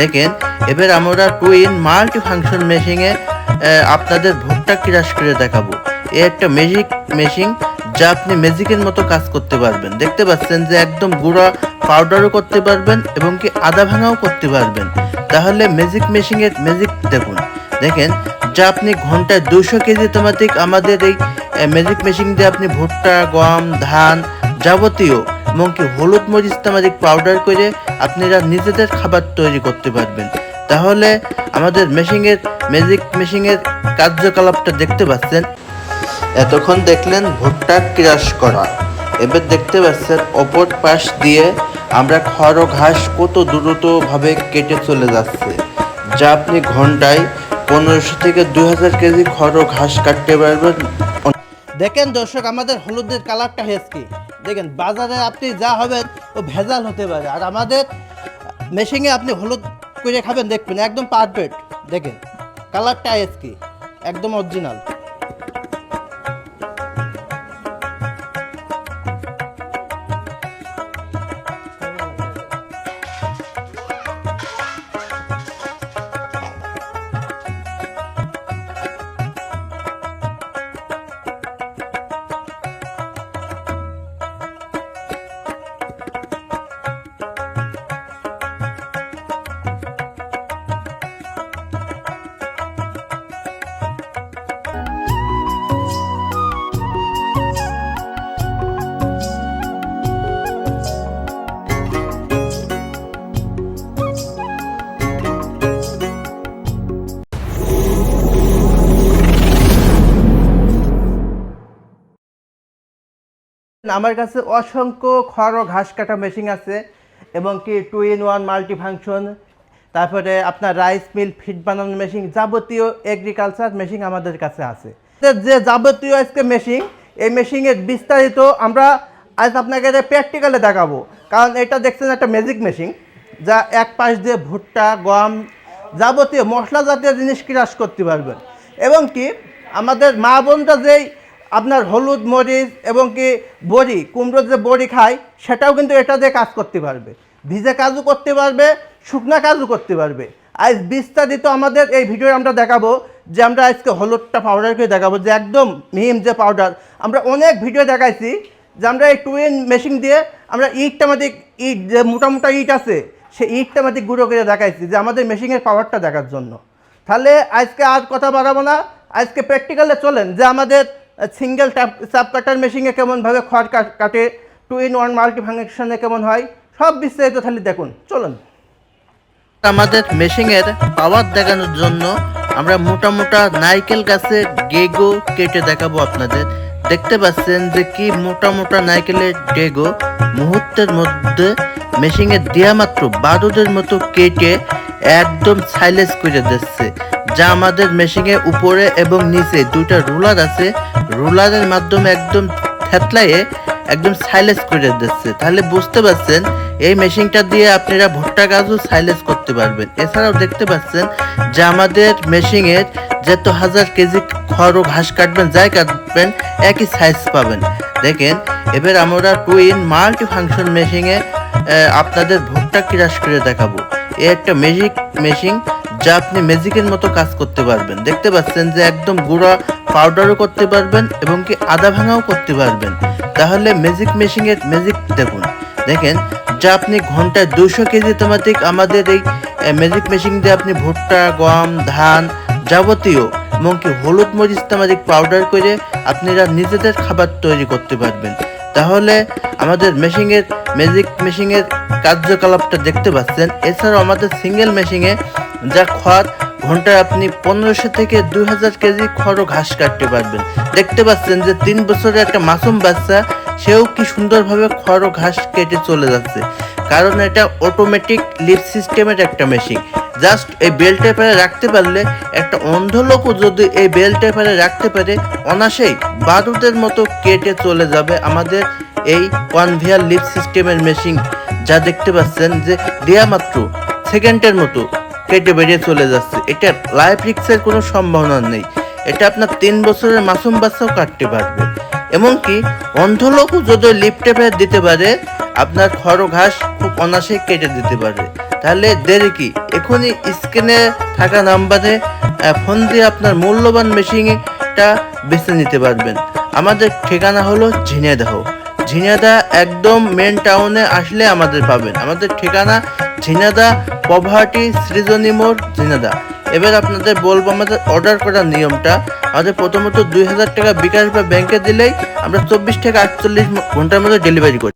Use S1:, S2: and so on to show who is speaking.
S1: দেখেন, এবার আমরা টুইন মাল্টি ফাংশন মেশিনে আপনাদের ভুট্টা ক্রাশ করে দেখাবো। এ একটা ম্যাজিক মেশিন যা আপনি ম্যাজিকের মতো কাজ করতে পারবেন। দেখতে পাচ্ছেন যে একদম গুঁড়া পাউডারও করতে পারবেন এবং কি আদা ভাঙাও করতে পারবেন। তাহলে ম্যাজিক মেশিনের ম্যাজিক দেখুন। দেখেন, যা আপনি ঘন্টায় দুশো কেজি তোমাতিক আমাদের এই ম্যাজিক মেশিন দিয়ে আপনি ভুট্টা, গম, ধান যাবতীয় এমনকি হলুদ মরিচ তামাদিক পাউডার করে আপনারা নিজেদের খাবার তৈরি করতে পারবেন। তাহলে আমাদের মেশিনের ম্যাজিক মেশিনের কার্যকলাপটা দেখতে পাচ্ছেন। এতক্ষণ দেখলেন ভুট্টা ক্রাশ করা। এবার দেখতে পাচ্ছেন অপর পাশ দিয়ে আমরা খড় ঘাস কত দ্রুতভাবে কেটে চলে যাচ্ছে। যা আপনি ঘন্টায় পনেরোশো থেকে দুই হাজার কেজি খড় ঘাস কাটতে পারবেন।
S2: দেখেন দর্শক, আমাদের হলুদের কালারটা হেসকি দেখেন, বাজারে আপনি যা হবেন ও ভেজাল হতে পারে। আর আমাদের মেশিনে আপনি হলুদ করে খাবেন, দেখবেন, একদম পারফেক্ট দেখেন কালারটা হেসকি একদম অরিজিনাল আমার কাছে অসংখ্য খড় ঘাস কাটা মেশিন আছে, এবং কি two in one multi function তারপরে আপনার রাইস মিল ফিড বানানোর মেশিন যাবতীয় এগ্রিকালচার মেশিন আমাদের কাছে আছে। যে যাবতীয় আজকে মেশিন এই মেশিনের বিস্তারিত আমরা আজ আপনাকে প্র্যাকটিক্যালে দেখাবো। কারণ এটা দেখছেন একটা ম্যাজিক মেশিন যা এক পাশ দিয়ে ভুট্টা, গম যাবতীয় মশলা জাতীয় জিনিস ক্রাশ করতে পারবেন। এবং কি আমাদের মা বোনরা যেই আপনার হলুদ মরিচ এবং কি বড়ি, কুমড়োর যে বড়ি খায়, সেটাও কিন্তু এটা দিয়ে কাজ করতে পারবে। ভিজে কাজও করতে পারবে, শুকনা কাজও করতে পারবে। আজ বিস্তারিত আমাদের এই ভিডিও আমরা দেখাবো যে আমরা আজকে হলুদটা পাউডার করে দেখাবো, যে একদম মিহিম যে পাউডার আমরা অনেক ভিডিও দেখাইছি যে আমরা এই টুইন মেশিন দিয়ে আমরা ইটটা আমাদের ইট, যে মোটা মোটা ইট আছে, সেই ইটটা আমাদের গুঁড়ো করে দেখাইছি যে আমাদের মেশিনের পাওয়ারটা দেখার জন্য। তাহলে আজকে আর কথা বাড়াবো না। আজকে প্র্যাকটিক্যালে চলেন যে আমাদের সিঙ্গেল ট্যাপ চাপ কাটার মেশিনে কেমনভাবে খড় কাট- টু ইন ওয়ান মাল্টি ফাংশনে কেমন হয়, সব বিস্তারিত তাহলে দেখুন। চলুন।
S1: আমাদের মেশিনের পাওয়ার দেখানোর জন্য আমরা মোটা মোটা নারকেল গাছে গেগো কেটে দেখাবো আপনাদের। দেখতে পাচ্ছেন যে কি মোটা মোটা নারকেলের ডেগো মুহূর্তের মধ্যে মেশিনে দেওয়া মাত্র বারুদের মতো কেটে একদম সাইলেস করে দিচ্ছে। যা আমাদের মেশিনে উপরে এবং নিচে দুইটা রুলার আছে রুলারের মাধ্যমে একদম থেতলাইয়ে একদম সাইলেস করে দিচ্ছে। তাহলে বুঝতে পারছেন, এই মেশিনটা দিয়ে আপনারা ভুট্টা গাছও সাইলেস করতে পারবেন। এছাড়াও দেখতে পাচ্ছেন যে আমাদের মেশিনের যত হাজার কেজি খড় ও ঘাস কাটবেন, যাই কাটবেন, একই সাইজ পাবেন। দেখেন, এবার আমরা টুইন মাল্টি ফাংশন মেশিনে আপনাদের ভুট্টা ক্রাশ করে দেখাবো। এ একটা ম্যাজিক মেশিন যা আপনি ম্যাজিকের মতো কাজ করতে পারবেন। দেখতে পাচ্ছেন যে একদম গুঁড়া পাউডারও করতে পারবেন এবং কি আদা ভাঙাও করতে পারবেন। তাহলে ম্যাজিক মেশিনের ম্যাজিক দেখুন। দেখেন, যা আপনি ঘন্টায় দুশো কেজি তোমাতিক আমাদের এই ম্যাজিক মেশিন দিয়ে আপনি ভুট্টা, গম, ধান যাবতীয় এমনকি হলুদ মরিচ তামাদিক পাউডার করে আপনারা নিজেদের খাবার তৈরি করতে পারবেন। তাহলে আমাদের মেশিনের ম্যাজিক মেশিনের কার্যকলাপটা দেখতে পাচ্ছেন। এছাড়াও আমাদের সিঙ্গেল মেশিনে যা খড় ঘন্টায় আপনি পনেরোশো থেকে দুই হাজার কেজি খড় ঘাস কাটতে পারবেন। দেখতে পাচ্ছেন যে তিন বছরের একটা মাসুম বাচ্চা, সেও কি সুন্দরভাবে খড় ঘাস কেটে চলে যাচ্ছে। কারণ এটা অটোমেটিক লিফট সিস্টেমের একটা মেশিন জাস্ট এই বেল টেপারে রাখতে পারলে একটা অন্ধ লোকও যদি এই বেল টেপারে রাখতে পারে অনাসেই বারুদের মতো কেটে চলে যাবে আমাদের এই কনভেয়ার লিফট সিস্টেমের মেশিন যা দেখতে পাচ্ছেন যে দেয়া মাত্র সেকেন্ডের মতো। কেটে বেরিয়ে চলে যাচ্ছে। এটা লাইফ রিক্সের কোনো সম্ভাবনা নেই। এটা আপনার তিন বছরের মাসুম বাচ্চাও কাটতে পারবে। এমনকি অন্ধ লোকও যদি লিফটে ফের দিতে পারে, আপনার খড় ঘাস খুব অনাসে কেটে দিতে পারে তাহলে দেরি কি? এখনই স্ক্রিনে থাকা নাম্বারে ফোন দিয়ে আপনার মূল্যবান মেশিনটা বেছে নিতে পারবেন। আমাদের ঠিকানা হলো ঝিনেদাহ ঝিনাদা একদম মেন টাউনে আসলে আমাদের পাবেন। আমাদের ঠিকানা ঝিনাদা পভার্টি সৃজনী মোড়, ঝিনাদা। এবার আপনাদের বলব আমাদের অর্ডার করার নিয়মটা। আমাদের প্রথমত দুই হাজার টাকা বিকাশ বা ব্যাংকে দিলেই আমরা চব্বিশ থেকে আটচল্লিশ ঘণ্টার মধ্যে ডেলিভারি করি।